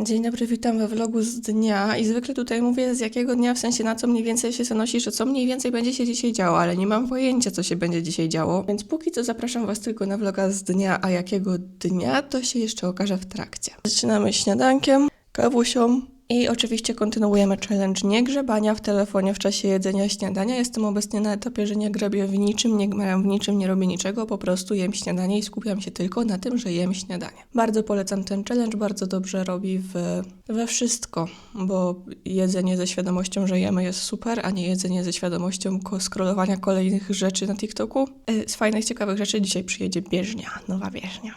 Dzień dobry, witam we vlogu z dnia i zwykle tutaj mówię z jakiego dnia, w sensie na co mniej więcej się zanosi, że co mniej więcej będzie się dzisiaj działo, ale nie mam pojęcia, co się będzie dzisiaj działo, więc póki co zapraszam Was tylko na vloga z dnia, a jakiego dnia, to się jeszcze okaże w trakcie. Zaczynamy śniadankiem, kawusią i oczywiście kontynuujemy challenge nie grzebania w telefonie w czasie jedzenia śniadania. Jestem obecnie na etapie, że nie grabię w niczym, nie gmeram w niczym, nie robię niczego, po prostu jem śniadanie i skupiam się tylko na tym, że jem śniadanie. Bardzo polecam ten challenge, bardzo dobrze robi w, we wszystko, bo jedzenie ze świadomością, że jemy jest super, a nie jedzenie ze świadomością scrollowania kolejnych rzeczy na TikToku. Y, Z fajnych, ciekawych rzeczy dzisiaj przyjedzie bieżnia, nowa bieżnia.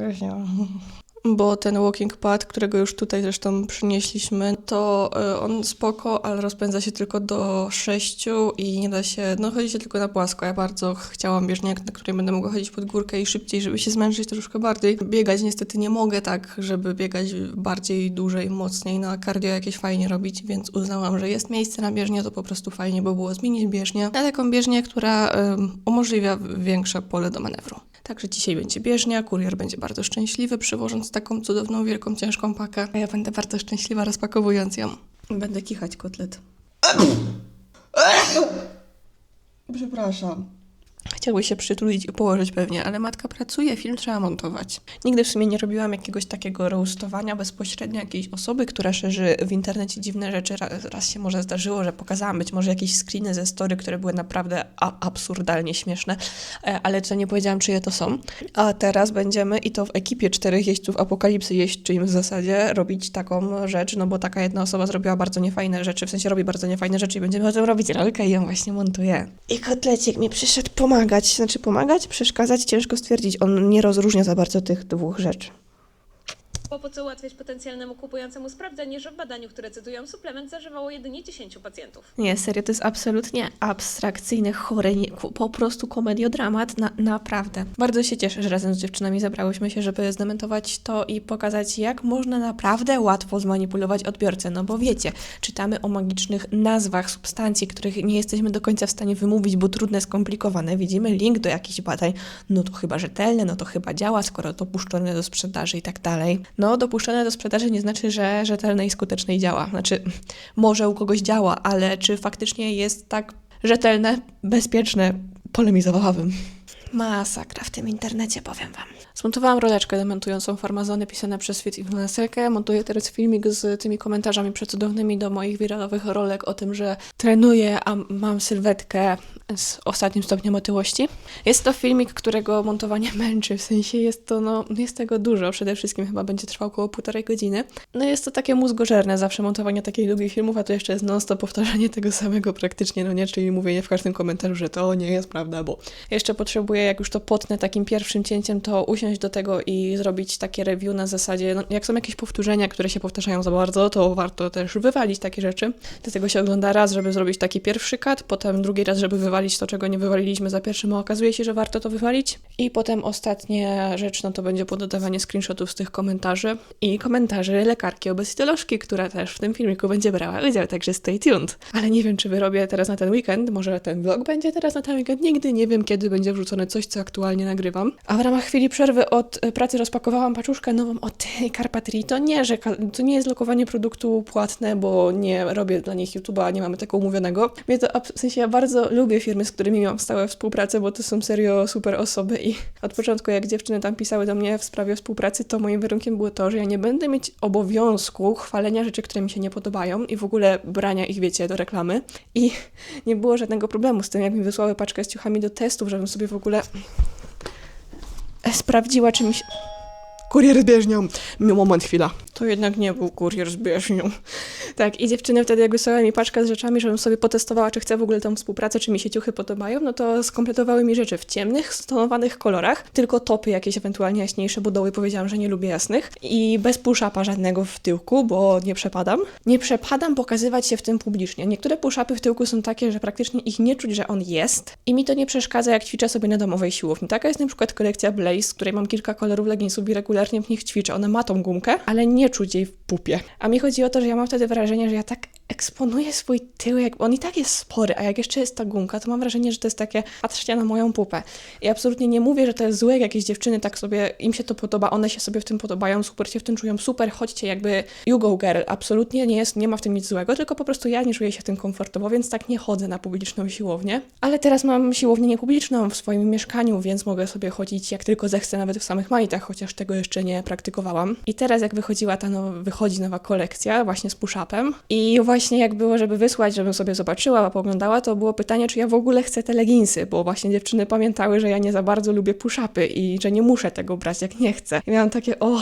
Bieżnia. Bo ten walking pad, którego już tutaj zresztą przynieśliśmy, to y, on spoko, ale rozpędza się tylko do 6 i nie da się, no chodzi się tylko na płasko. Ja bardzo chciałam bieżnię, na której będę mogła chodzić pod górkę i szybciej, żeby się zmęczyć troszkę bardziej. Biegać niestety nie mogę tak, żeby biegać bardziej, dłużej, mocniej, na cardio jakieś fajnie robić, więc uznałam, że jest miejsce na bieżnię, to po prostu fajnie by było zmienić bieżnię na taką bieżnię, która ym, umożliwia większe pole do manewru. Także dzisiaj będzie bieżnia, kurier będzie bardzo szczęśliwy, przywożąc taką cudowną, wielką, ciężką pakę. A ja będę bardzo szczęśliwa rozpakowując ją. Będę kichać kotlet. Przepraszam. Chciałby się przytulić i położyć pewnie, ale matka pracuje, film trzeba montować. Nigdy w sumie nie robiłam jakiegoś takiego roastowania bezpośrednio jakiejś osoby, która szerzy w internecie dziwne rzeczy. Raz, raz się może zdarzyło, że pokazałam być może jakieś screeny ze story, które były naprawdę absurdalnie śmieszne, e, ale co nie powiedziałam, czyje to są. A teraz będziemy, i to w ekipie czterech jeźdźców apokalipsy jeźdźczyń w zasadzie, robić taką rzecz, no bo taka jedna osoba zrobiła bardzo niefajne rzeczy, w sensie robi bardzo niefajne rzeczy i będziemy o tym robić rolkę i ją właśnie montuję. I kotlecik mi przyszedł pomagać, znaczy pomagać, przeszkadzać, ciężko stwierdzić, on nie rozróżnia za bardzo tych dwóch rzeczy. Bo po co ułatwiać potencjalnemu kupującemu sprawdzenie, że w badaniu, które cytują suplement, zażywało jedynie 10 pacjentów. Nie, serio, to jest absolutnie abstrakcyjny, chory, nie, po prostu komediodramat, na, naprawdę. Bardzo się cieszę, że razem z dziewczynami zabrałyśmy się, żeby zdementować to i pokazać, jak można naprawdę łatwo zmanipulować odbiorcę. No bo wiecie, czytamy o magicznych nazwach substancji, których nie jesteśmy do końca w stanie wymówić, bo trudne, skomplikowane. Widzimy link do jakichś badań, no to chyba rzetelne, no to chyba działa, skoro dopuszczone do sprzedaży i tak dalej. No, dopuszczone do sprzedaży nie znaczy, że rzetelne i skuteczne działa. Znaczy, może u kogoś działa, ale czy faktycznie jest tak rzetelne, bezpieczne, polemizowałabym. Masakra w tym internecie, powiem wam. Zmontowałam roleczkę dementującą farmazony pisane przez fit influencerkę. Montuję teraz filmik z tymi komentarzami przecudownymi do moich wiralowych rolek o tym, że trenuję, a mam sylwetkę z ostatnim stopniem otyłości. Jest to filmik, którego montowanie męczy, w sensie jest to, no, jest tego dużo. Przede wszystkim chyba będzie trwał około półtorej godziny. No jest to takie mózgożerne zawsze montowanie takich długich filmów, a to jeszcze jest non-stop powtarzanie tego samego praktycznie, no nie, czyli mówienie w każdym komentarzu, że to nie jest prawda, bo jeszcze potrzebuję, jak już to potnę takim pierwszym cięciem, to usiąść do tego i zrobić takie review na zasadzie, no, jak są jakieś powtórzenia, które się powtarzają za bardzo, to warto też wywalić takie rzeczy. Dlatego się ogląda raz, żeby zrobić taki pierwszy kat, potem drugi raz, żeby wywalić to, czego nie wywaliliśmy za pierwszym, a okazuje się, że warto to wywalić. I potem ostatnia rzecz, no to będzie pododawanie screenshotów z tych komentarzy i komentarzy lekarki obesytolożki, która też w tym filmiku będzie brała udział, także stay tuned. Ale nie wiem, czy wyrobię teraz na ten weekend, może ten vlog będzie teraz na ten weekend, nigdy nie wiem, kiedy będzie wrzucone coś, co aktualnie nagrywam. A w ramach chwili przerwy od e, pracy rozpakowałam paczuszkę nową od Carpatrii. To nie, że to nie jest lokowanie produktu płatne, bo nie robię dla nich YouTube'a, nie mamy tego umówionego. Mnie to, w sensie ja bardzo lubię firmy, z którymi mam stałe współpracę, bo to są serio super osoby i od początku jak dziewczyny tam pisały do mnie w sprawie współpracy, to moim warunkiem było to, że ja nie będę mieć obowiązku chwalenia rzeczy, które mi się nie podobają i w ogóle brania ich, wiecie, do reklamy. I nie było żadnego problemu z tym, jak mi wysłały paczkę z ciuchami do testów, żebym sobie w ogóle sprawdziła, czy mi się... Kurier z bieżnią. Moment, chwila. To jednak nie był kurier z bieżnią. Tak, i dziewczyny wtedy jak wysłały mi paczkę z rzeczami, żebym sobie potestowała, czy chcę w ogóle tą współpracę, czy mi się ciuchy podobają, no to skompletowały mi rzeczy w ciemnych, stonowanych kolorach, tylko topy jakieś ewentualnie jaśniejsze, bo doły powiedziałam, że nie lubię jasnych i bez push-upa żadnego w tyłku, bo nie przepadam. Nie przepadam pokazywać się w tym publicznie. Niektóre push-upy w tyłku są takie, że praktycznie ich nie czuć, że on jest i mi to nie przeszkadza, jak ćwiczę sobie na domowej siłowni. Taka jest na przykład kolekcja Blaze, z której mam kilka kolorów leginsów i regularnie w nich ćwiczę. Ona ma tą gumkę, ale nie czuć jej w pupie. A mi chodzi o to, że ja mam wtedy wrażenie, że ja tak eksponuje swój tyłek, on i tak jest spory, a jak jeszcze jest ta gumka, to mam wrażenie, że to jest takie, patrzcie na moją pupę. I absolutnie nie mówię, że to jest złe, jak jakieś dziewczyny tak sobie, im się to podoba, one się sobie w tym podobają, super się w tym czują, super, chodźcie jakby you go girl, absolutnie nie jest, nie ma w tym nic złego, tylko po prostu ja nie czuję się w tym komfortowo, więc tak nie chodzę na publiczną siłownię. Ale teraz mam siłownię niepubliczną w swoim mieszkaniu, więc mogę sobie chodzić jak tylko zechcę, nawet w samych majtach, chociaż tego jeszcze nie praktykowałam. I teraz jak wychodziła ta nowa, wychodzi nowa kolekcja właśnie z push-upem i właśnie jak było, żeby wysłać, żebym sobie zobaczyła, pooglądała, to było pytanie, czy ja w ogóle chcę te leginsy, bo właśnie dziewczyny pamiętały, że ja nie za bardzo lubię push-upy i że nie muszę tego brać, jak nie chcę. I miałam takie, o,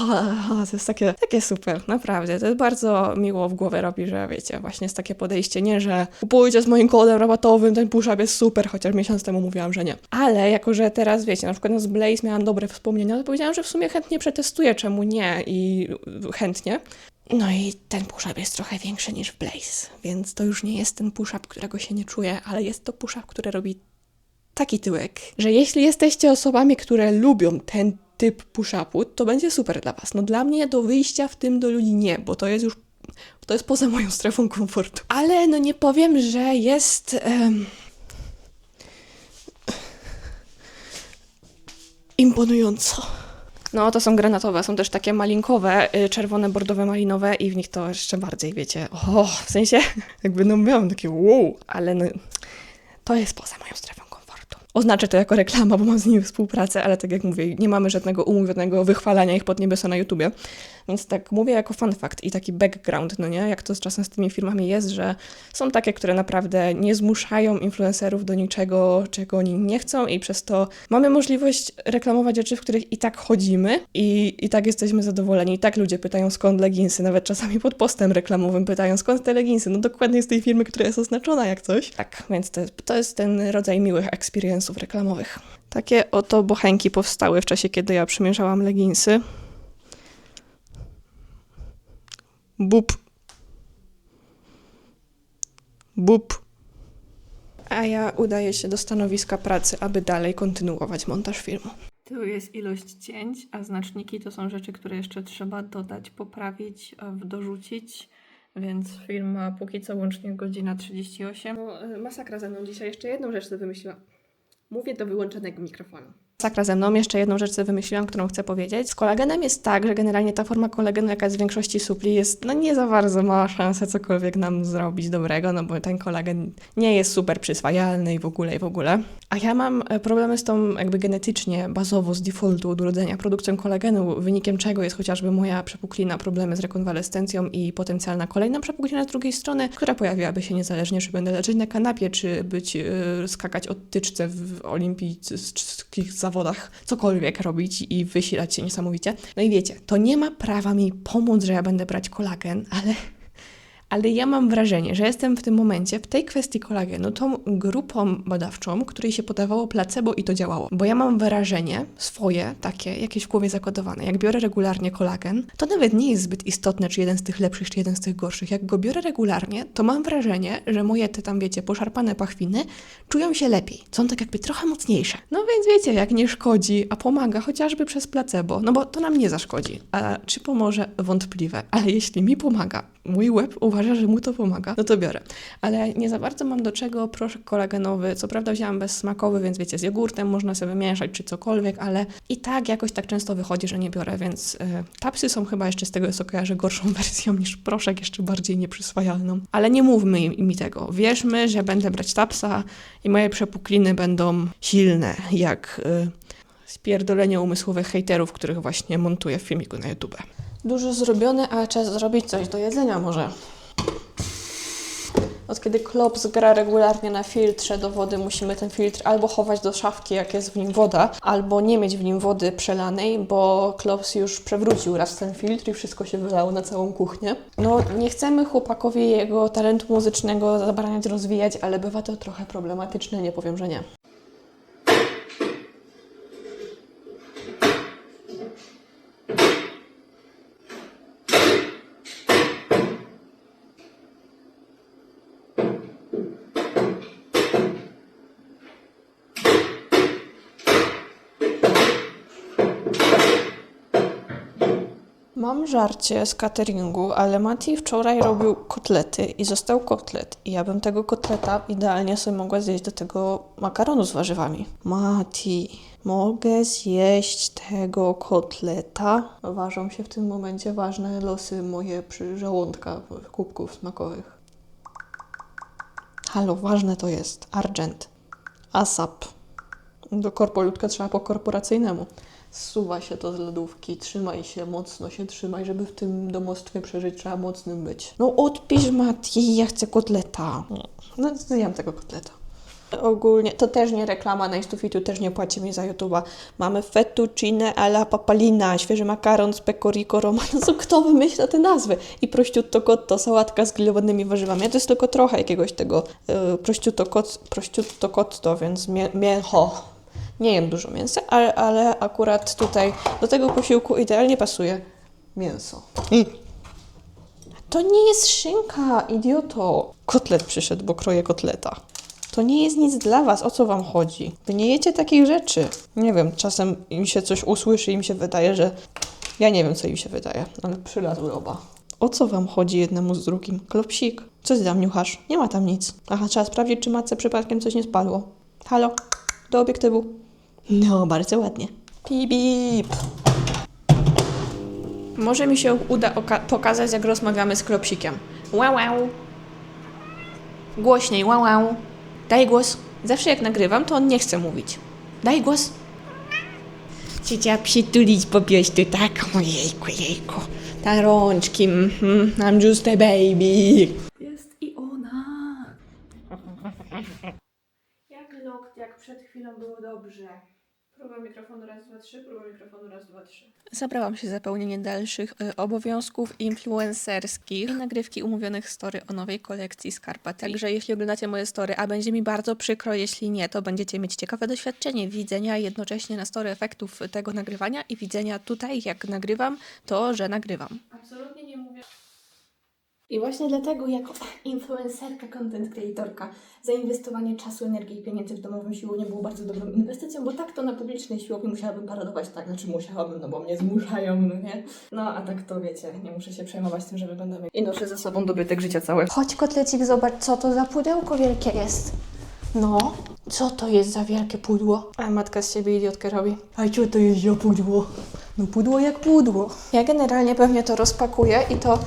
to jest takie, takie super, naprawdę. To jest bardzo miło w głowę robi, że wiecie, właśnie jest takie podejście, nie, że kupujcie z moim kodem rabatowym, ten push-up jest super, chociaż miesiąc temu mówiłam, że nie. Ale jako, że teraz wiecie, na przykład z Blaze miałam dobre wspomnienia, to powiedziałam, że w sumie chętnie przetestuję, czemu nie i chętnie. No i ten push-up jest trochę większy niż w Blaze, więc to już nie jest ten push-up, którego się nie czuję, ale jest to push-up, który robi taki tyłek, że jeśli jesteście osobami, które lubią ten typ push-upu, to będzie super dla Was. No dla mnie do wyjścia w tym do ludzi nie, bo to jest już to jest poza moją strefą komfortu. Ale no nie powiem, że jest em, imponująco. No, to są granatowe, są też takie malinkowe, y, czerwone, bordowe, malinowe i w nich to jeszcze bardziej, wiecie, o, w sensie, jakby no miałam takie wow, ale no, to jest poza moją strefą komfortu. Oznaczę to jako reklama, bo mam z nimi współpracę, ale tak jak mówię, nie mamy żadnego umówionego wychwalania ich pod niebiosa na YouTubie, więc tak mówię jako fun fact i taki background, no nie, jak to z czasem z tymi firmami jest, że są takie, które naprawdę nie zmuszają influencerów do niczego, czego oni nie chcą i przez to mamy możliwość reklamować rzeczy, w których i tak chodzimy i, i tak jesteśmy zadowoleni. I tak ludzie pytają skąd leginsy, nawet czasami pod postem reklamowym pytają skąd te leginsy, no dokładnie z tej firmy, która jest oznaczona jak coś. Tak, więc to jest, to jest ten rodzaj miłych experience'ów reklamowych. Takie oto bochenki powstały w czasie, kiedy ja przymierzałam leginsy. Bup. Bup. A ja udaję się do stanowiska pracy, aby dalej kontynuować montaż filmu. Tu jest ilość cięć, a znaczniki to są rzeczy, które jeszcze trzeba dodać, poprawić, w- dorzucić. Więc film ma póki co łącznie godzina 38. No, y, masakra ze mną dzisiaj. Jeszcze jedną rzecz sobie wymyśliłam. Mówię do wyłączonego mikrofonu. Sakra ze mną, jeszcze jedną rzecz sobie wymyśliłam, którą chcę powiedzieć. Z kolagenem jest tak, że generalnie ta forma kolagenu, jaka jest w większości supli, jest no nie za bardzo ma szansę cokolwiek nam zrobić dobrego, no bo ten kolagen nie jest super przyswajalny i w ogóle, i w ogóle. A ja mam e, problemy z tą jakby genetycznie, bazowo, z defaultu od urodzenia produkcją kolagenu, wynikiem czego jest chociażby moja przepuklina, problemy z rekonwalescencją i potencjalna kolejna przepuklina z drugiej strony, która pojawiłaby się niezależnie, czy będę leżeć na kanapie, czy być, yy, skakać od tyczce w olimpijskich zawodach, cokolwiek robić i wysilać się niesamowicie. No i wiecie, to nie ma prawa mi pomóc, że ja będę brać kolagen, ale ale ja mam wrażenie, że jestem w tym momencie, w tej kwestii kolagenu, tą grupą badawczą, której się podawało placebo i to działało. Bo ja mam wrażenie swoje, takie, jakieś w głowie zakodowane. Jak biorę regularnie kolagen, to nawet nie jest zbyt istotne, czy jeden z tych lepszych, czy jeden z tych gorszych. Jak go biorę regularnie, to mam wrażenie, że moje te tam, wiecie, poszarpane pachwiny czują się lepiej. Są tak jakby trochę mocniejsze. No więc wiecie, jak nie szkodzi, a pomaga chociażby przez placebo, no bo to nam nie zaszkodzi. A czy pomoże? Wątpliwe. Ale jeśli mi pomaga, mój łeb uważa, że mu to pomaga, no to biorę. Ale nie za bardzo mam do czego proszek kolagenowy. Co prawda wzięłam bezsmakowy, więc wiecie, z jogurtem można sobie mieszać czy cokolwiek, ale i tak jakoś tak często wychodzi, że nie biorę, więc y, tapsy są chyba jeszcze z tego, co kojarzę, gorszą wersją niż proszek, jeszcze bardziej nieprzyswajalną. Ale nie mówmy im- mi tego. Wierzmy, że będę brać tapsa i moje przepukliny będą silne, jak y, spierdolenie umysłowych hejterów, których właśnie montuję w filmiku na YouTube. Dużo zrobione, a czas zrobić coś do jedzenia może. Od kiedy Klops gra regularnie na filtrze do wody, musimy ten filtr albo chować do szafki, jak jest w nim woda, albo nie mieć w nim wody przelanej, bo Klops już przewrócił raz ten filtr i wszystko się wylało na całą kuchnię. No, nie chcemy chłopakowi jego talentu muzycznego zabraniać rozwijać, ale bywa to trochę problematyczne, nie powiem, że nie. Mam żarcie z cateringu, ale Mati wczoraj robił kotlety i został kotlet. I ja bym tego kotleta idealnie sobie mogła zjeść do tego makaronu z warzywami. Mati, mogę zjeść tego kotleta? Ważą się w tym momencie ważne losy moje przy żołądka kubków smakowych. Halo, ważne to jest. Argent. ASAP. Do korpolutka trzeba po korporacyjnemu. Zsuwa się to z lodówki, trzymaj się, mocno się trzymaj, żeby w tym domostwie przeżyć, trzeba mocnym być. No odpisz Mati, ja chcę kotleta. No zjem tego kotleta. Ogólnie, to też nie reklama Nice to Fitu, też nie płaci mi za YouTube'a. Mamy fettuccine alla papalina, świeży makaron z pecorino romano. Co kto wymyśla te nazwy? I prosciutto cotto, sałatka z grillowanymi warzywami. Ja to jest tylko trochę jakiegoś tego yy, prosciutto cotto, więc mię, mięcho. Nie jem dużo mięsa, ale, ale akurat tutaj do tego posiłku idealnie pasuje mięso. To nie jest szynka, idioto. Kotlet przyszedł, bo kroję kotleta. To nie jest nic dla was, o co wam chodzi? Wy nie jecie takich rzeczy. Nie wiem, czasem im się coś usłyszy, im się wydaje, że... Ja nie wiem, co im się wydaje, ale przylazły oba. O co wam chodzi jednemu z drugim? Klopsik, coś tam niuchasz? Nie ma tam nic. Aha, trzeba sprawdzić, czy matce przypadkiem coś nie spadło. Halo, do obiektywu. No, bardzo ładnie. Pip, pip. Może mi się uda oka- pokazać, jak rozmawiamy z klopsikiem. Wow, wow. Głośniej, wow, wow. Daj głos. Zawsze jak nagrywam, to on nie chce mówić. Daj głos. Chciała przytulić po prostu, tak? Ojejku, jejku. Ta rączki, mhm. I'm just a baby. Jest i ona. Jak lokt, jak przed chwilą było dobrze. Próba mikrofonu raz, dwa, trzy, próba mikrofonu raz, dwa, trzy. Zabrałam się za pełnienie dalszych y, obowiązków influencerskich i nagrywki umówionych story o nowej kolekcji Skarpat. Także jeśli oglądacie moje story, a będzie mi bardzo przykro, jeśli nie, to będziecie mieć ciekawe doświadczenie widzenia jednocześnie na story efektów tego nagrywania i widzenia tutaj, jak nagrywam, to, że nagrywam. Absolutnie nie mówię. I właśnie dlatego jako influencerka, content creatorka, zainwestowanie czasu, energii i pieniędzy w domową siłownię było bardzo dobrą inwestycją, bo tak to na publicznej siłowni musiałabym parodować tak, znaczy musiałabym, no bo mnie zmuszają, no nie? No a tak to wiecie, nie muszę się przejmować tym, że wyglądam jak... I noszę ze sobą dobytek życia całe. Chodź kotlecik, zobacz co to za pudełko wielkie jest. No, co to jest za wielkie pudło? A matka z siebie idiotkę robi. A co to jest za pudło? No pudło jak pudło. Ja generalnie pewnie to rozpakuję i to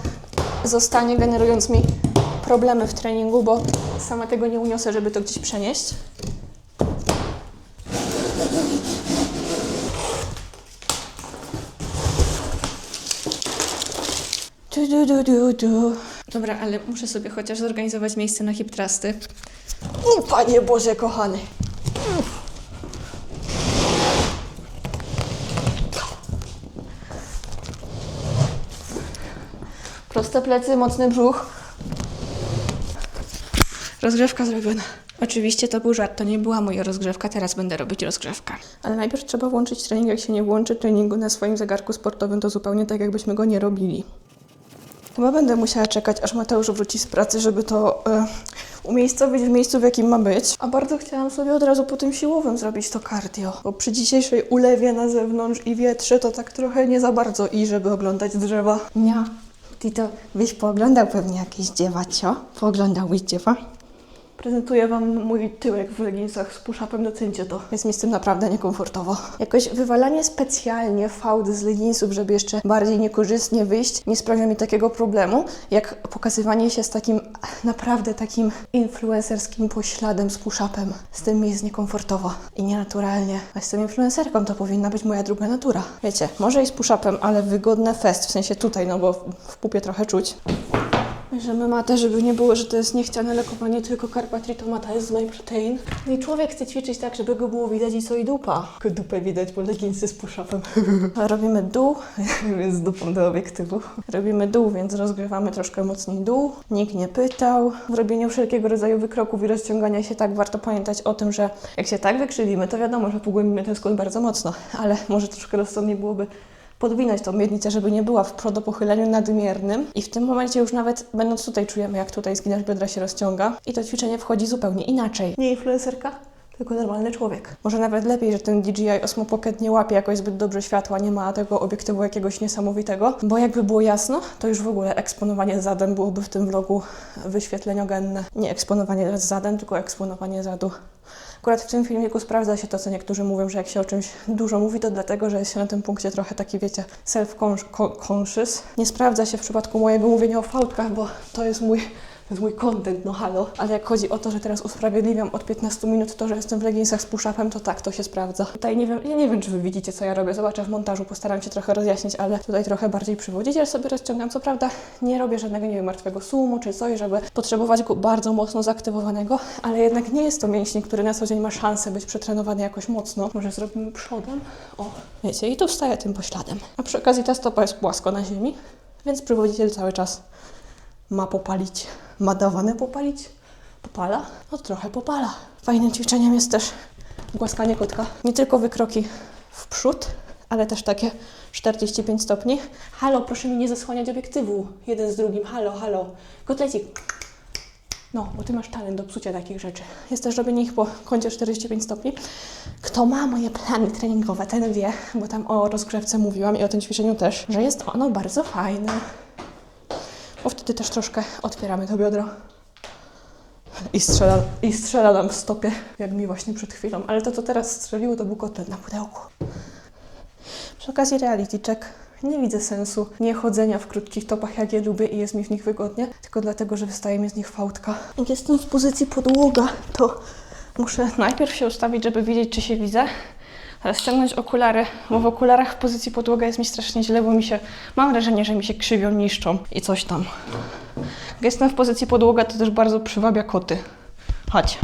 zostanie generując mi problemy w treningu, bo sama tego nie uniosę, żeby to gdzieś przenieść. Du, du, du, du, du. Dobra, ale muszę sobie chociaż zorganizować miejsce na hiptrasty. O, Panie Boże, kochany. Proste plecy, mocny brzuch. Rozgrzewka zrobiona. Oczywiście to był żart, to nie była moja rozgrzewka, teraz będę robić rozgrzewkę. Ale najpierw trzeba włączyć trening, jak się nie włączy treningu na swoim zegarku sportowym, to zupełnie tak, jakbyśmy go nie robili. Chyba będę musiała czekać, aż Mateusz wróci z pracy, żeby to e, umiejscowić w miejscu, w jakim ma być. A bardzo chciałam sobie od razu po tym siłowym zrobić to cardio, bo przy dzisiejszej ulewie na zewnątrz i wietrze to tak trochę nie za bardzo i żeby oglądać drzewa. Nia, ty to byś pooglądał pewnie jakieś dziewa, co? Pooglądałbyś dziewa? Prezentuję Wam mój tyłek w leginsach z push-upem, docencie to. Jest mi z tym naprawdę niekomfortowo. Jakoś wywalanie specjalnie fałd z leginsów, żeby jeszcze bardziej niekorzystnie wyjść, nie sprawia mi takiego problemu, jak pokazywanie się z takim naprawdę takim influencerskim pośladem z push-upem. Z tym mi jest niekomfortowo i nienaturalnie. A jestem influencerką, to powinna być moja druga natura. Wiecie, może i z push-upem, ale wygodne fest, w sensie tutaj, no bo w pupie trochę czuć. Bierzemy matę, żeby nie było, że to jest niechciane lekowanie, tylko karpatritomata jest z My Protein. No i człowiek chce ćwiczyć tak, żeby go było widać i co i dupa. Tylko dupę widać, bo leginsy z push-upem. Robimy dół, więc z dupą do obiektywu. Robimy dół, więc rozgrywamy troszkę mocniej dół. Nikt nie pytał. W robieniu wszelkiego rodzaju wykroków i rozciągania się tak warto pamiętać o tym, że jak się tak wykrzywimy, to wiadomo, że pogłębimy ten skłon bardzo mocno, ale może troszkę rozsądniej byłoby podwinąć tą miednicę, żeby nie była w prodopochyleniu nadmiernym. I w tym momencie już nawet będąc tutaj czujemy, jak tutaj zginasz biodra się rozciąga. I to ćwiczenie wchodzi zupełnie inaczej. Nie influencerka? tylko normalny człowiek. Może nawet lepiej, że ten DJI Osmo Pocket nie łapie jakoś zbyt dobrze światła, nie ma tego obiektywu jakiegoś niesamowitego, bo jakby było jasno, to już w ogóle eksponowanie zadem byłoby w tym vlogu wyświetleniogenne. Nie eksponowanie zadem, tylko eksponowanie zadu. Akurat w tym filmiku sprawdza się to, co niektórzy mówią, że jak się o czymś dużo mówi, to dlatego, że jest się na tym punkcie trochę taki, wiecie, self-conscious. Nie sprawdza się w przypadku mojego mówienia o fałdkach, bo to jest mój jest mój content, no halo. Ale jak chodzi o to, że teraz usprawiedliwiam od 15 minut to, że jestem w leginsach z push-upem, to tak, to się sprawdza. Tutaj nie wiem, nie wiem, czy wy widzicie, co ja robię. Zobaczę w montażu, postaram się trochę rozjaśnić, ale tutaj trochę bardziej przywodzić. Ja sobie rozciągam, co prawda nie robię żadnego, nie wiem, martwego sumu czy coś, żeby potrzebować go bardzo mocno zaktywowanego, ale jednak nie jest to mięsień, który na co dzień ma szansę być przetrenowany jakoś mocno. Może zrobimy przodem? O, wiecie, i tu wstaję tym pośladem. A przy okazji ta stopa jest płasko na ziemi, więc przywodziciel cały czas ma popalić. Ma dawane popalić? Popala? No trochę popala. Fajnym ćwiczeniem jest też głaskanie kotka. Nie tylko wykroki w przód, ale też takie 45 stopni. Halo, proszę mi nie zasłaniać obiektywu. Jeden z drugim. Halo, halo. Kotlecik. No, bo ty masz talent do psucia takich rzeczy. Jest też robienie ich po kącie 45 stopni. Kto ma moje plany treningowe, ten wie, bo tam o rozgrzewce mówiłam i o tym ćwiczeniu też, że jest ono bardzo fajne bo wtedy też troszkę otwieramy to biodro. I strzela, I strzela nam w stopie, jak mi właśnie przed chwilą. Ale to, co teraz strzeliło, to był kotlet na pudełku. Przy okazji reality check. Nie widzę sensu nie chodzenia w krótkich topach, jak je lubię i jest mi w nich wygodnie, tylko dlatego, że wystaje mi z nich fałdka. Jak jestem w pozycji podłoga, to muszę najpierw się ustawić, żeby wiedzieć, czy się widzę, ściągnąć okulary, bo w okularach w pozycji podłoga jest mi strasznie źle, bo mi się, mam wrażenie, że mi się krzywią, niszczą i coś tam. Jak jestem w pozycji podłoga, to też bardzo przywabia koty. Chodź,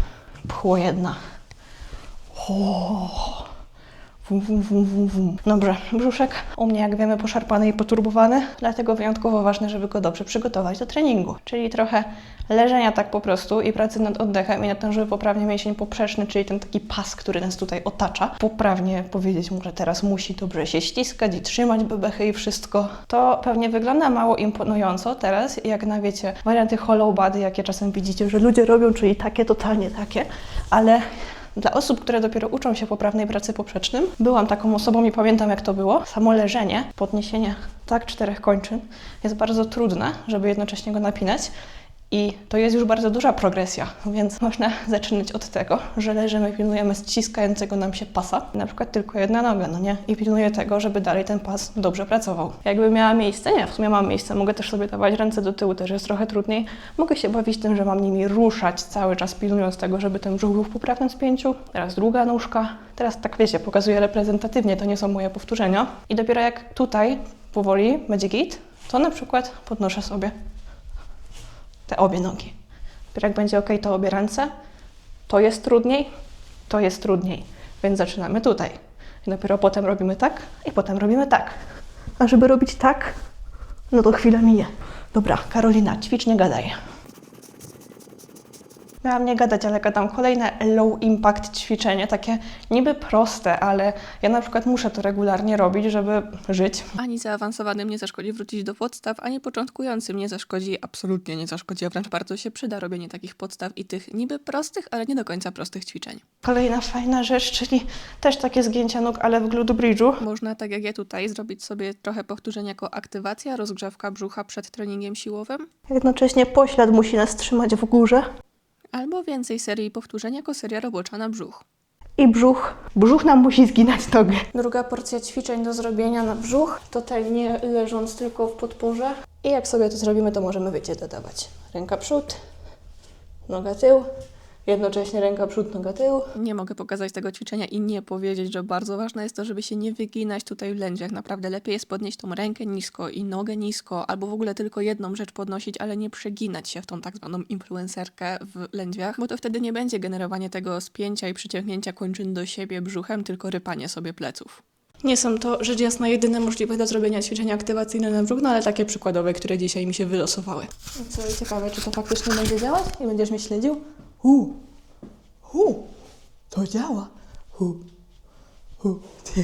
pchło jedna. O. Wum, wum, wum, wum. Dobrze, brzuszek u mnie, jak wiemy, poszarpany i poturbowany, dlatego wyjątkowo ważne, żeby go dobrze przygotować do treningu. Czyli trochę leżenia tak po prostu i pracy nad oddechem i nad tym, żeby poprawnie mięsień poprzeczny, czyli ten taki pas, który nas tutaj otacza, poprawnie powiedzieć mu, że teraz musi dobrze się ściskać i trzymać bebechy i wszystko. To pewnie wygląda mało imponująco teraz, jak na wiecie, warianty hollow body, jakie czasem widzicie, że ludzie robią, czyli takie, totalnie takie, ale dla osób, które dopiero uczą się poprawnej pracy poprzecznym, byłam taką osobą i pamiętam jak to było. Samo leżenie, podniesienie tak czterech kończyn jest bardzo trudne, żeby jednocześnie go napinać. I to jest już bardzo duża progresja, więc można zaczynać od tego, że leżymy, pilnujemy ściskającego nam się pasa, na przykład tylko jedna noga, no nie? I pilnuję tego, żeby dalej ten pas dobrze pracował. Jakby miała miejsce, nie, w sumie mam miejsce, mogę też sobie dawać ręce do tyłu, też jest trochę trudniej. Mogę się bawić tym, że mam nimi ruszać cały czas, pilnując tego, żeby ten brzuch był w poprawnym spięciu. Teraz druga nóżka. Teraz tak wiecie, pokazuję reprezentatywnie, to nie są moje powtórzenia. I dopiero jak tutaj powoli będzie git, to na przykład podnoszę sobie te obie nogi. Dopiero jak będzie ok, to obie ręce. To jest trudniej, to jest trudniej. Więc zaczynamy tutaj. I dopiero potem robimy tak i potem robimy tak. A żeby robić tak, no to chwila minie. Dobra, Karolina, ćwicz, nie gadaj. Miałam nie gadać, ale gadam kolejne low impact ćwiczenie, takie niby proste, ale ja na przykład muszę to regularnie robić, żeby żyć. Ani zaawansowanym nie zaszkodzi wrócić do podstaw, ani początkującym nie zaszkodzi, absolutnie nie zaszkodzi, a wręcz bardzo się przyda robienie takich podstaw i tych niby prostych, ale nie do końca prostych ćwiczeń. Kolejna fajna rzecz, czyli też takie zgięcia nóg, ale w glute bridge'u. Można, tak jak ja tutaj, zrobić sobie trochę powtórzeń jako aktywacja, rozgrzewka brzucha przed treningiem siłowym, Jednocześnie poślad musi nas trzymać w górze. Albo więcej serii powtórzeń jako seria robocza na brzuch. I brzuch. Brzuch nam musi zginać nogę. Druga porcja ćwiczeń do zrobienia na brzuch. Tutaj nie leżąc tylko w podporze. I jak sobie to zrobimy, to możemy, wiecie, dodawać. Ręka przód, noga tył. Jednocześnie ręka przód, noga tył. Nie mogę pokazać tego ćwiczenia i nie powiedzieć, że bardzo ważne jest to, żeby się nie wyginać tutaj w lędźwiach. Naprawdę lepiej jest podnieść tą rękę nisko i nogę nisko, albo w ogóle tylko jedną rzecz podnosić, ale nie przeginać się w tą tak zwaną influencerkę w lędźwiach, bo to wtedy nie będzie generowanie tego spięcia i przyciągnięcia kończyn do siebie brzuchem, tylko rypanie sobie pleców. Nie są to rzecz jasna jedyne możliwe do zrobienia ćwiczenia aktywacyjne na brzuch, no ale takie przykładowe, które dzisiaj mi się wylosowały. Co ciekawe, czy to faktycznie będzie działać i będziesz mnie śledził? Hu, hu, to działa. Hu, hu.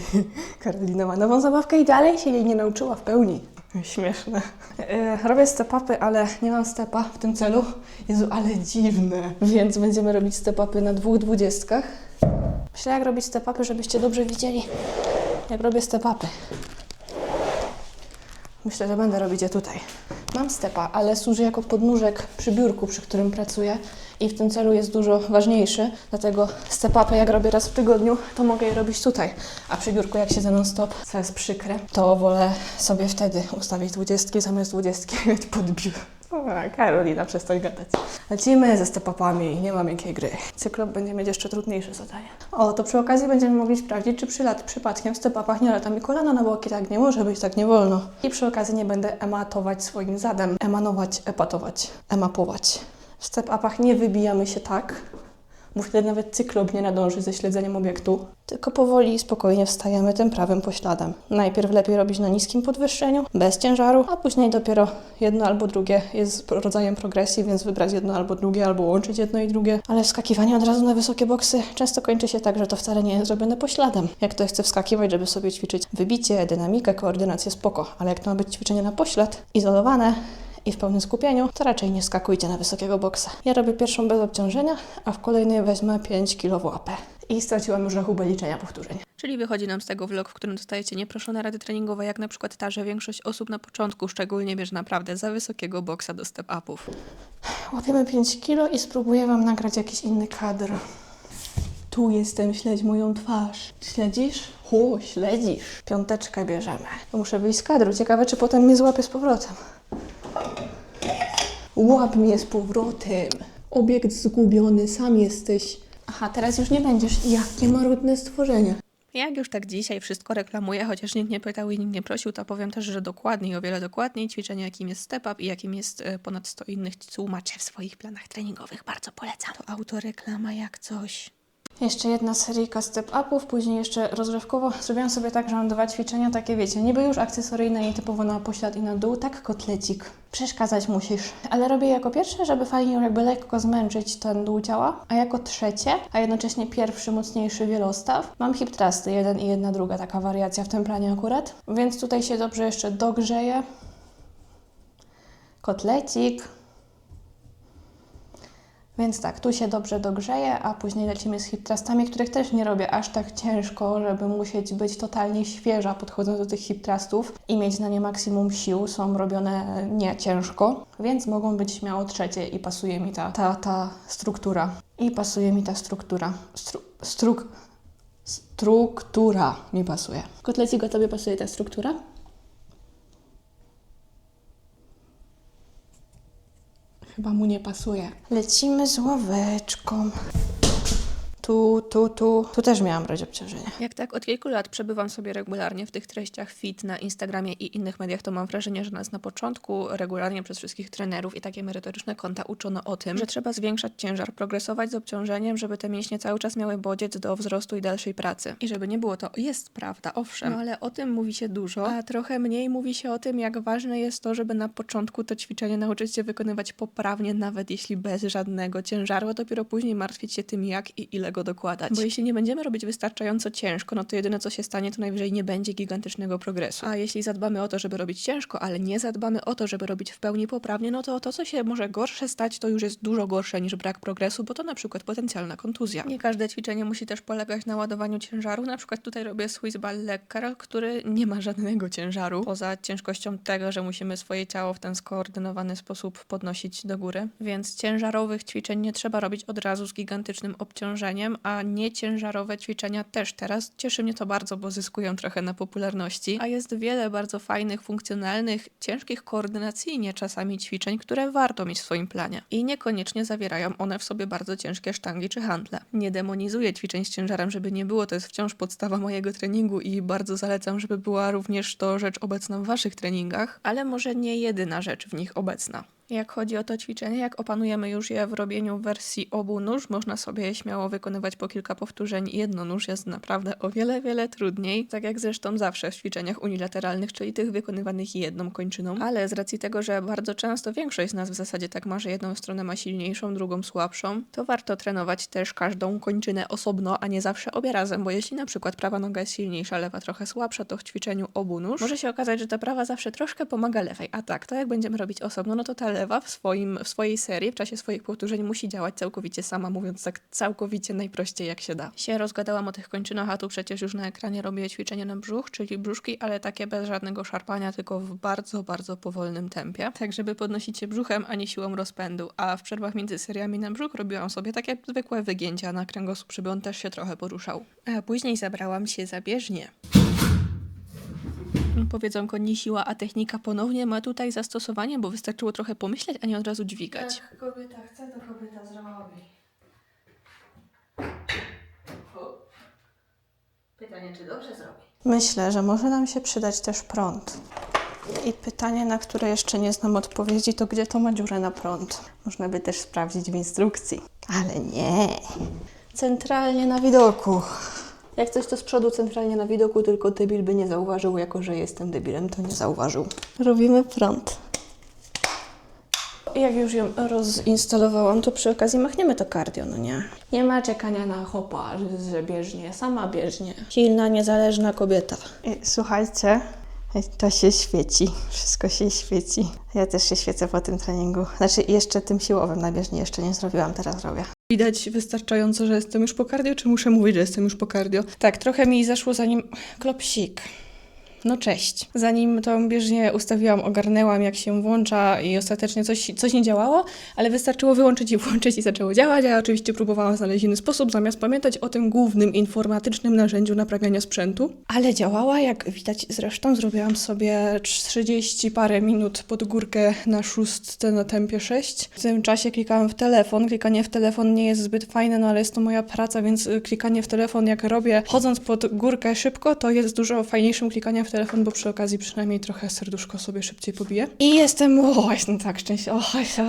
Karolina ma nową zabawkę i dalej się jej nie nauczyła w pełni. Śmieszne. E, Robię step-upy, ale nie mam stepa w tym celu. Jezu, ale dziwne. Więc będziemy robić step-upy na dwóch dwudziestkach. Myślę, jak robić step-upy, żebyście dobrze widzieli, jak robię step-upy. Myślę, że będę robić je tutaj. Mam stepa, ale służy jako podnóżek przy biurku, przy którym pracuję i w tym celu jest dużo ważniejszy. Dlatego step-upy jak robię raz w tygodniu, to mogę je robić tutaj. A przy biurku jak siedzę non-stop, co jest przykre, to wolę sobie wtedy ustawić dwudziestki zamiast dwudziestki pod biurem. O, Karolina, przestań gadać. Lecimy ze step-upami, nie ma miękkiej gry. Cyklop będzie mieć jeszcze trudniejsze zadanie. O, to przy okazji będziemy mogli sprawdzić, czy przy lat, przypadkiem w step-upach nie lata mi kolana na boki. Tak nie może być, tak nie wolno. I przy okazji nie będę ematować swoim zadem. Emanować, epatować, emapować. W step-upach nie wybijamy się tak, bo wtedy nawet cyklop nie nadąży ze śledzeniem obiektu, tylko powoli i spokojnie wstajemy tym prawym pośladem. Najpierw lepiej robić na niskim podwyższeniu, bez ciężaru, a później dopiero jedno albo drugie jest rodzajem progresji, więc wybrać jedno albo drugie, albo łączyć jedno i drugie. Ale wskakiwanie od razu na wysokie boksy często kończy się tak, że to wcale nie jest zrobione pośladem. Jak ktoś chce wskakiwać, żeby sobie ćwiczyć wybicie, dynamikę, koordynację, spoko, ale jak to ma być ćwiczenie na poślad, izolowane, i w pełnym skupieniu, to raczej nie skakujcie na wysokiego boksa. Ja robię pierwszą bez obciążenia, a w kolejnej wezmę 5 kg w łapę. I straciłam już rachubę liczenia powtórzeń. Czyli wychodzi nam z tego vlog, w którym dostajecie nieproszone rady treningowe, jak na przykład ta, że większość osób na początku szczególnie bierze naprawdę za wysokiego boksa do step-upów. Łapiemy 5 kg i spróbuję Wam nagrać jakiś inny kadr. Tu jestem, śledź moją twarz. Śledzisz? O, śledzisz. Piąteczkę bierzemy. Muszę wyjść z kadru. Ciekawe, czy potem mnie złapie z powrotem. Łap mnie z powrotem. Obiekt zgubiony, sam jesteś. Aha, teraz już nie będziesz. Jakie marudne stworzenie. Jak już tak dzisiaj wszystko reklamuję, chociaż nikt nie pytał i nikt nie prosił, to powiem też, że dokładniej, o wiele dokładniej ćwiczenie, jakim jest step up i jakim jest e, ponad 100 innych tłumaczę w swoich planach treningowych. Bardzo polecam. To autoreklama jak coś. Jeszcze jedna seryjka step-upów, później jeszcze rozgrzewkowo zrobiłam sobie tak, że mam dwa ćwiczenia, takie wiecie, niby już akcesoryjne i typowo na poślad i na dół, tak kotlecik. Przeszkadzać musisz. Ale robię jako pierwsze, żeby fajnie jakby lekko zmęczyć ten dół ciała, a jako trzecie, a jednocześnie pierwszy, mocniejszy wielostaw, mam hip trusty, jeden i jedna druga taka wariacja w tym planie akurat. Więc tutaj się dobrze jeszcze dogrzeję. Kotlecik. Więc tak, tu się dobrze dogrzeję, a później lecimy z hip thrustami, których też nie robię aż tak ciężko, żeby musieć być totalnie świeża podchodząc do tych hip thrustów i mieć na nie maksimum sił. Są robione nie ciężko, więc mogą być śmiało trzecie i pasuje mi ta, ta, ta struktura. I pasuje mi ta struktura. Stru, struk, struktura mi pasuje. Kotlecik, Tobie pasuje ta struktura? Chyba mu nie pasuje. Lecimy z ławeczką. Tu, tu, tu. Tu też miałam brać obciążenie. Jak tak od kilku lat przebywam sobie regularnie w tych treściach fit na Instagramie i innych mediach, to mam wrażenie, że nas na początku regularnie przez wszystkich trenerów i takie merytoryczne konta uczono o tym, że trzeba zwiększać ciężar, progresować z obciążeniem, żeby te mięśnie cały czas miały bodziec do wzrostu i dalszej pracy. I żeby nie było to, jest prawda, owszem, no ale o tym mówi się dużo, a trochę mniej mówi się o tym, jak ważne jest to, żeby na początku to ćwiczenie nauczyć się wykonywać poprawnie, nawet jeśli bez żadnego ciężaru, a dopiero później martwić się tym, jak i ile go dokładać. Bo jeśli nie będziemy robić wystarczająco ciężko, no to jedyne co się stanie, to najwyżej nie będzie gigantycznego progresu. A jeśli zadbamy o to, żeby robić ciężko, ale nie zadbamy o to, żeby robić w pełni poprawnie, no to to, co się może gorsze stać, to już jest dużo gorsze niż brak progresu, bo to na przykład potencjalna kontuzja. Nie każde ćwiczenie musi też polegać na ładowaniu ciężaru. Na przykład tutaj robię Swiss Ball Leg Curl, który nie ma żadnego ciężaru, poza ciężkością tego, że musimy swoje ciało w ten skoordynowany sposób podnosić do góry. Więc ciężarowych ćwiczeń nie trzeba robić od razu z gigantycznym obciążeniem, a nieciężarowe ćwiczenia też teraz. Cieszy mnie to bardzo, bo zyskują trochę na popularności. A jest wiele bardzo fajnych, funkcjonalnych, ciężkich koordynacyjnie czasami ćwiczeń, które warto mieć w swoim planie. I niekoniecznie zawierają one w sobie bardzo ciężkie sztangi czy handle. Nie demonizuję ćwiczeń z ciężarem, żeby nie było, to jest wciąż podstawa mojego treningu i bardzo zalecam, żeby była również to rzecz obecna w waszych treningach, ale może nie jedyna rzecz w nich obecna. Jak chodzi o to ćwiczenie, jak opanujemy już je w robieniu wersji obu nóż, można sobie śmiało wykonywać po kilka powtórzeń. Jedno nóż jest naprawdę o wiele, wiele trudniej, tak jak zresztą zawsze w ćwiczeniach unilateralnych, czyli tych wykonywanych jedną kończyną. Ale z racji tego, że bardzo często większość z nas w zasadzie tak ma, że jedną stronę ma silniejszą, drugą słabszą, to warto trenować też każdą kończynę osobno, a nie zawsze obie razem, bo jeśli na przykład prawa noga jest silniejsza, lewa trochę słabsza, to w ćwiczeniu obu nóż może się okazać, że ta prawa zawsze troszkę pomaga lewej. A tak, to jak będziemy robić osobno, no to ta w, swoim, w swojej serii, w czasie swoich powtórzeń musi działać całkowicie sama, mówiąc tak całkowicie najprościej jak się da. Się rozgadałam o tych kończynach, a tu przecież już na ekranie robię ćwiczenie na brzuch, czyli brzuszki, ale takie bez żadnego szarpania, tylko w bardzo, bardzo powolnym tempie. Tak, żeby podnosić się brzuchem, a nie siłą rozpędu. A w przerwach między seriami na brzuch robiłam sobie takie zwykłe wygięcia na kręgosłup, żeby on też się trochę poruszał. A później zabrałam się za bieżnię. Powiedzonko nie siła, a technika ponownie ma tutaj zastosowanie, bo wystarczyło trochę pomyśleć, a nie od razu dźwigać. kobieta chce, to kobieta zrobi. Pytanie, czy dobrze zrobi? Myślę, że może nam się przydać też prąd. I pytanie, na które jeszcze nie znam odpowiedzi, to gdzie to ma dziurę na prąd? Można by też sprawdzić w instrukcji. Ale nie. Centralnie na widoku. Jak coś to z przodu centralnie na widoku, tylko debil by nie zauważył, jako że jestem debilem, to nie zauważył. Robimy prąd. Jak już ją rozinstalowałam, to przy okazji machniemy to cardio, no nie? Nie ma czekania na hopa, że- że bieżnie, sama bieżnie. Silna, niezależna kobieta. Słuchajcie, to się świeci, wszystko się świeci. Ja też się świecę po tym treningu. Znaczy jeszcze tym siłowym na bieżni jeszcze nie zrobiłam, teraz robię. Widać wystarczająco, że jestem już po cardio, czy muszę mówić, że jestem już po cardio? Tak, trochę mi zeszło zanim... Klopsik. No cześć. Zanim tą bieżnię ustawiłam, ogarnęłam jak się włącza i ostatecznie coś, coś nie działało, ale wystarczyło wyłączyć i włączyć i zaczęło działać. Ja oczywiście próbowałam znaleźć inny sposób, zamiast pamiętać o tym głównym informatycznym narzędziu naprawiania sprzętu. Ale działała, jak widać zresztą. Zrobiłam sobie 30 parę minut pod górkę na szóstce na tempie 6. W tym czasie klikałam w telefon. Klikanie w telefon nie jest zbyt fajne, no ale jest to moja praca, więc y, klikanie w telefon jak robię chodząc pod górkę szybko, to jest dużo fajniejszym klikaniem w telefon, bo przy okazji przynajmniej trochę serduszko sobie szybciej pobije. I jestem, o, jestem tak szczęśliwa,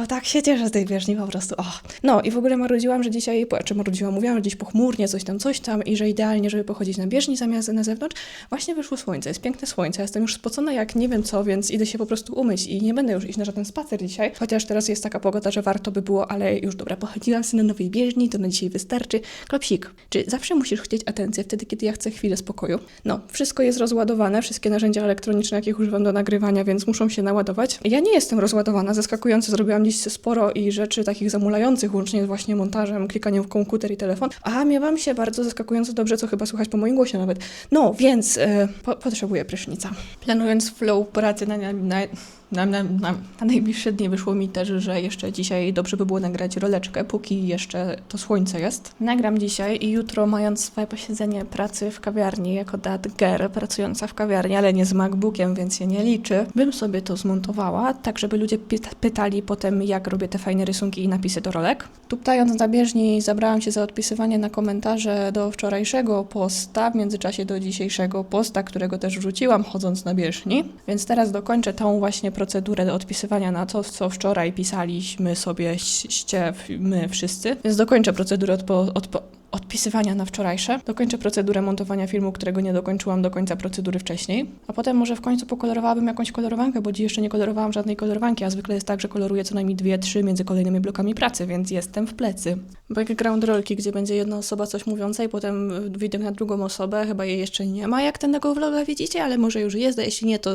o, tak się cieszę z tej bieżni po prostu, o. No i w ogóle marudziłam, że dzisiaj, czy marudziłam, mówiłam, że dziś pochmurnie, coś tam, coś tam i że idealnie, żeby pochodzić na bieżni zamiast na zewnątrz. Właśnie wyszło słońce, jest piękne słońce, jestem już spocona jak nie wiem co, więc idę się po prostu umyć i nie będę już iść na żaden spacer dzisiaj, chociaż teraz jest taka pogoda, że warto by było, ale już dobra, pochodziłam sobie na nowej bieżni, to na dzisiaj wystarczy. Klopsik, czy zawsze musisz chcieć atencję wtedy, kiedy ja chcę chwilę spokoju? No, wszystko jest rozładowane, wszystkie narzędzia elektroniczne, jakich używam do nagrywania, więc muszą się naładować. Ja nie jestem rozładowana, zaskakująco zrobiłam dziś sporo i rzeczy takich zamulających, łącznie z właśnie montażem, klikaniem w komputer i telefon. A miewam się bardzo zaskakująco dobrze, co chyba słychać po moim głosie nawet. No, więc e, po, potrzebuję prysznica. Planując flow pracy na, na, na na, na, na, na najbliższe dni wyszło mi też, że jeszcze dzisiaj dobrze by było nagrać roleczkę, póki jeszcze to słońce jest. Nagram dzisiaj i jutro, mając swoje posiedzenie pracy w kawiarni jako dat girl, pracująca w kawiarni, ale nie z MacBookiem, więc się nie liczy, bym sobie to zmontowała, tak żeby ludzie pyta- pytali potem, jak robię te fajne rysunki i napisy do rolek. Tuptając na bieżni, zabrałam się za odpisywanie na komentarze do wczorajszego posta, w międzyczasie do dzisiejszego posta, którego też wrzuciłam chodząc na bieżni. Więc teraz dokończę tą właśnie procedurę do odpisywania na to, co wczoraj pisaliśmy sobie ście, my wszyscy. Więc dokończę procedurę odpo, odpo, odpisywania na wczorajsze. Dokończę procedurę montowania filmu, którego nie dokończyłam do końca procedury wcześniej. A potem może w końcu pokolorowałabym jakąś kolorowankę, bo dziś jeszcze nie kolorowałam żadnej kolorowanki, a zwykle jest tak, że koloruję co najmniej dwie, trzy między kolejnymi blokami pracy, więc jestem w plecy. Background rolki, gdzie będzie jedna osoba coś mówiąca i potem widok na drugą osobę, chyba jej jeszcze nie ma, jak ten tego vloga widzicie, ale może już jest, a jeśli nie, to,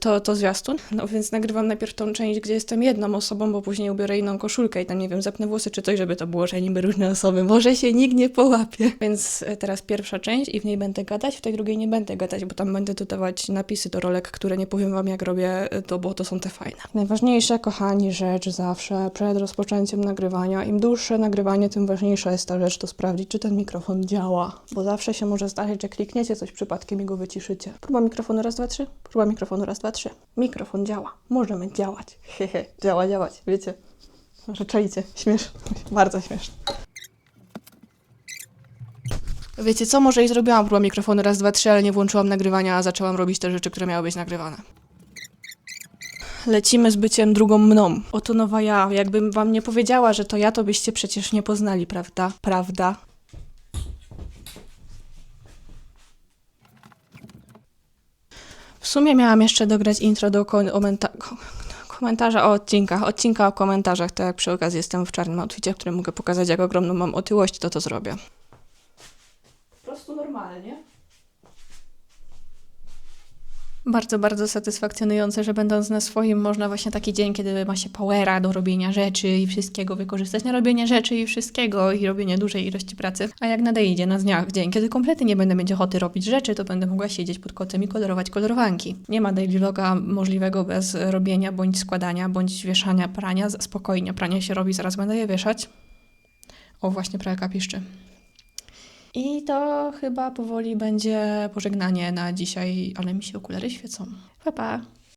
to, to zwiastun. No więc nagrywam najpierw tą część, gdzie jestem jedną osobą, bo później ubiorę inną koszulkę i tam, nie wiem, zapnę włosy czy coś, żeby to było, że niby różne osoby. Może się nikt nie połapie. Więc e, teraz pierwsza część i w niej będę gadać, w tej drugiej nie będę gadać, bo tam będę dodawać napisy do rolek, które nie powiem wam jak robię, e, to bo to są te fajne. Najważniejsza, kochani, rzecz zawsze przed rozpoczęciem nagrywania. Im dłuższe nagrywanie, tym ważniejsza jest ta rzecz, to sprawdzić, czy ten mikrofon działa. Bo zawsze się może zdarzyć, że klikniecie coś przypadkiem i go wyciszycie. Próba mikrofonu raz, dwa, trzy. Próba mikrofonu raz, dwa, trzy. Mikrofon działa. Możemy działać. Hehe, działa, działać, wiecie. Może czajcie. Śmiesz. Bardzo śmieszne. Wiecie co, może i zrobiłam próbę mikrofonu raz, dwa, trzy, ale nie włączyłam nagrywania, a zaczęłam robić te rzeczy, które miały być nagrywane. lecimy z byciem drugą mną. Oto nowa ja. Jakbym wam nie powiedziała, że to ja, to byście przecież nie poznali, prawda? Prawda? W sumie miałam jeszcze dograć intro do komenta- ko- komentarza o odcinkach. Odcinka o komentarzach, to jak przy okazji jestem w czarnym outficie, w którym mogę pokazać, jak ogromną mam otyłość, to to zrobię. Prostu normalnie. Bardzo, bardzo satysfakcjonujące, że będąc na swoim, można właśnie taki dzień, kiedy ma się powera do robienia rzeczy i wszystkiego, wykorzystać na robienie rzeczy i wszystkiego i robienie dużej ilości pracy. A jak nadejdzie na dniach dzień, kiedy kompletnie nie będę mieć ochoty robić rzeczy, to będę mogła siedzieć pod kocem i kolorować kolorowanki. Nie ma daily vloga możliwego bez robienia, bądź składania, bądź wieszania prania. Spokojnie, pranie się robi, zaraz będę je wieszać. O, właśnie pralka piszczy. I to chyba powoli będzie pożegnanie na dzisiaj, ale mi się okulary świecą. Pa, pa.